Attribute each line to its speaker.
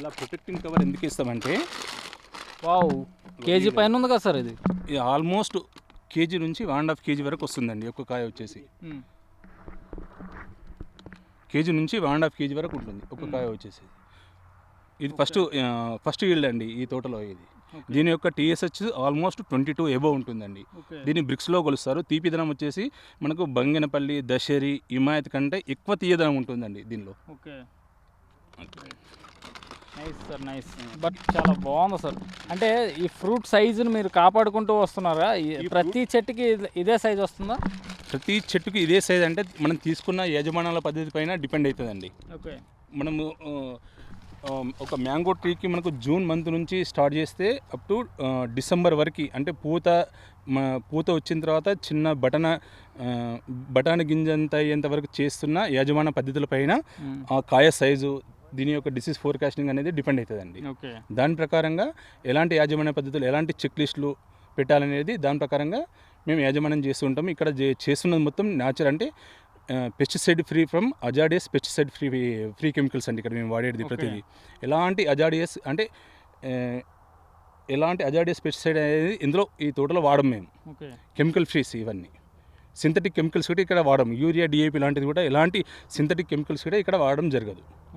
Speaker 1: ఇలా protecting cover ఎందుకు ఇస్తామంటే
Speaker 2: వావ్ కేజీ పైన ఉంది కదా సార్ ఇది?
Speaker 1: ఇది ఆల్మోస్ట్ కేజీ నుంచి వన్ అండ్ హాఫ్ కేజీ వరకు వస్తుందండి ఒక్క కాయ వచ్చేసి. కేజీ నుంచి వన్ అండ్ హాఫ్ కేజీ వరకు ఉంటుంది ఒక్క కాయ వచ్చేసి. ఇది ఫస్ట్ ఫస్ట్ ఈల్డ్ అండి ఈ తోటలో ఇది. దీని యొక్క TSH almost twenty two above ఉంటుందండి. దీన్ని బ్రిక్స్లో కొలుస్తారు తీపిదనం వచ్చేసి మనకు బంగనపల్లి దశరి హిమాయత్ కంటే ఎక్కువ తీయదనం ఉంటుందండి దీనిలో.
Speaker 2: నైస్ సార్ నైస్ బట్ చాలా బాగుంది సార్ అంటే ఈ ఫ్రూట్ సైజుని మీరు కాపాడుకుంటూ వస్తున్నారా? ప్రతి చెట్టుకి ఇదే- సైజ్ వస్తుందా?
Speaker 1: ప్రతి చెట్టుకి ఇదే సైజ్ అంటే మనం తీసుకున్న యజమానాల పద్ధతి పైన డిపెండ్ అవుతుందండి
Speaker 2: ఓకే
Speaker 1: మనము ఒక మ్యాంగో ట్రీకి మనకు జూన్ మంత్ నుంచి స్టార్ట్ చేస్తే అప్ టు డిసెంబర్ వరకు అంటే పూత పూత వచ్చిన తర్వాత చిన్న బటన ఆ, బఠానీ గింజంత అయ్యేంత వరకు చేస్తున్న యజమాన పద్ధతుల పైన ఆ కాయ సైజు దీని యొక్క డిసీజ్ ఫోర్కాస్టింగ్ అనేది డిపెండ్ అవుతుందండి
Speaker 2: ఓకే.
Speaker 1: దాని ప్రకారంగా ఎలాంటి యాజమాన్య పద్ధతులు ఎలాంటి చెక్ లిస్టులు పెట్టాలనేది దాని ప్రకారంగా మేము యాజమాన్యం చేస్తూ ఉంటాం. ఇక్కడ చేస్తున్నది మొత్తం న్యాచురల్ అంటే పెస్టిసైడ్ ఫ్రీ ఫ్రమ్ అజాడియస్ పెస్టిసైడ్ ఫ్రీ ఫ్రీ కెమికల్స్ అండి ఇక్కడ మేము వాడేది ప్రతిదీ. ఎలాంటి అజాడియస్ అంటే ఎలాంటి అజాడియస్ పెస్టిసైడ్ అనేది ఇందులో ఈ తోటలో వాడం మేము. కెమికల్ ఫ్రీస్ ఇవన్నీ. సింథటిక్ కెమికల్స్ కూడా ఇక్కడ వాడడం యూరియా డిఏపి లాంటిది కూడా ఎలాంటి సింథటిక్ కెమికల్స్ కూడా ఇక్కడ వాడడం జరగదు.